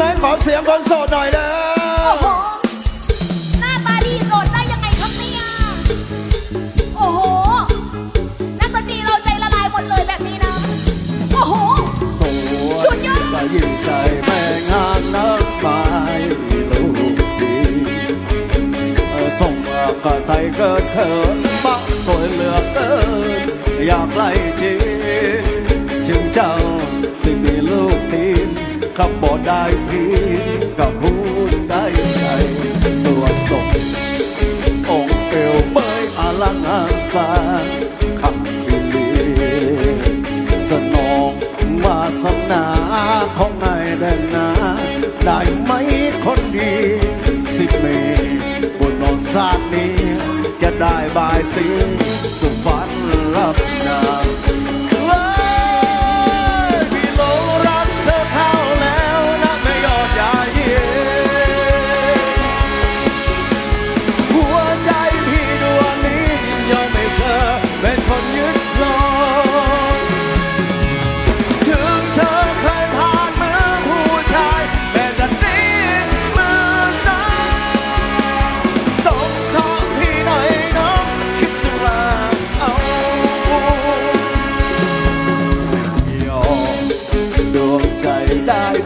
ไหมขอเสียงคนโสดหน่อยเด้โอ้อโห หน้าตาดีโสดได้ยังไงครับเนี่ยโอ้โห นักดนตรีเราใจละลายหมดเลยแบบนี้นะ โอ้โห สวยสุดยอดก็ยิ่งใจแม่งานน้ำไม้ลูกดีเออส่งก็ใส่เกินเขินบักสวยเหลือเกินอยากไล่จีจึงเจ้าสิมีลูกทีม ขับบ่ได้พีกับพูดได้ใจสวดส่งองค์เอวเบยอลังงานสาคำบิลีสนองวาสนาของนายแดงนาได้ไหมคนดีสิเมบุญนอนสาดนี้จะได้บายสีสุฝันรับนา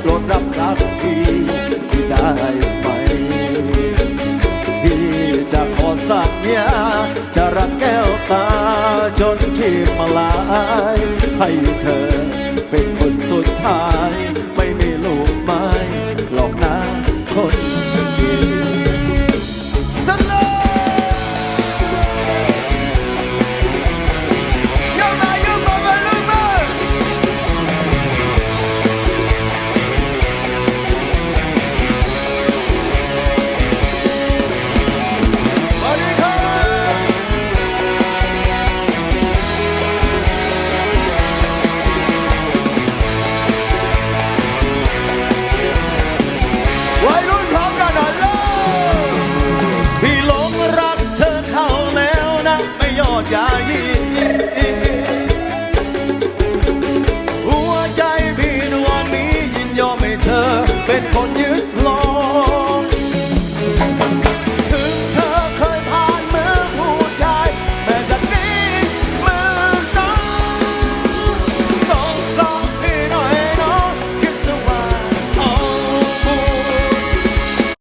โปรดรับรักพี่ที่ได้ไหมพี่จะขอสัญญาจะรักแก้วตาจนชีพมาลาย ให้เธอเป็นคนสุดท้าย 没有家人